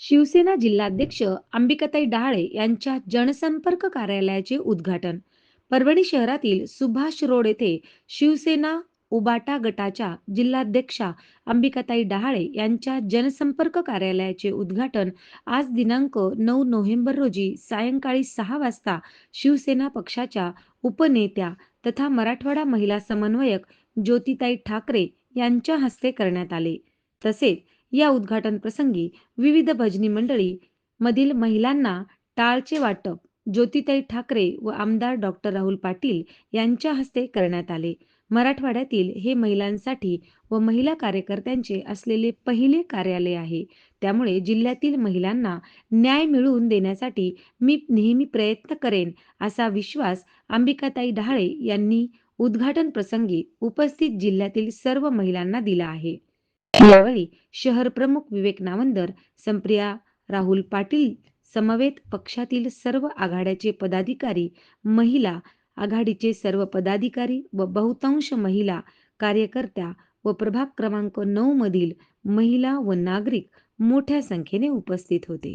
शिवसेना जिल्हाध्यक्ष अंबिकाताई डहाळे यांच्या जनसंपर्क कार्यालयाचे उद्घाटन. परभणी शहरातील सुभाष रोड येथे शिवसेना उबाटा गटाच्या जिल्हाध्यक्षा अंबिकाताई डहाळे यांच्या जनसंपर्क कार्यालयाचे उद्घाटन आज दिनांक नऊ नोव्हेंबर रोजी सायंकाळी सहा वाजता शिवसेना पक्षाच्या उपनेत्या तथा मराठवाडा महिला समन्वयक ज्योतिताई ठाकरे यांच्या हस्ते करण्यात आले. तसेच या उद्घाटन प्रसंगी विविध भजनी मंडळी मधील महिलांना टाळचे वाटप ज्योतिताई ठाकरे व आमदार डॉक्टर राहुल पाटील यांच्या हस्ते करण्यात आले. मराठवाड्यातील हे महिलांसाठी व महिला कार्यकर्त्यांचे असलेले पहिले कार्यालय आहे. त्यामुळे जिल्ह्यातील महिलांना न्याय मिळवून देण्यासाठी मी नेहमी प्रयत्न करेन असा विश्वास अंबिकाताई डहाळे यांनी उद्घाटन प्रसंगी उपस्थित जिल्ह्यातील सर्व महिलांना दिला आहे. यावेळी शहर प्रमुख विवेक नावंदर संप्रिया राहुल पाटील समवेत पक्षातील सर्व आघाड्याचे पदाधिकारी महिला आघाडीचे सर्व पदाधिकारी व बहुतांश महिला कार्यकर्त्या व प्रभाग क्रमांक नऊ मधील महिला व नागरिक मोठ्या संख्येने उपस्थित होते.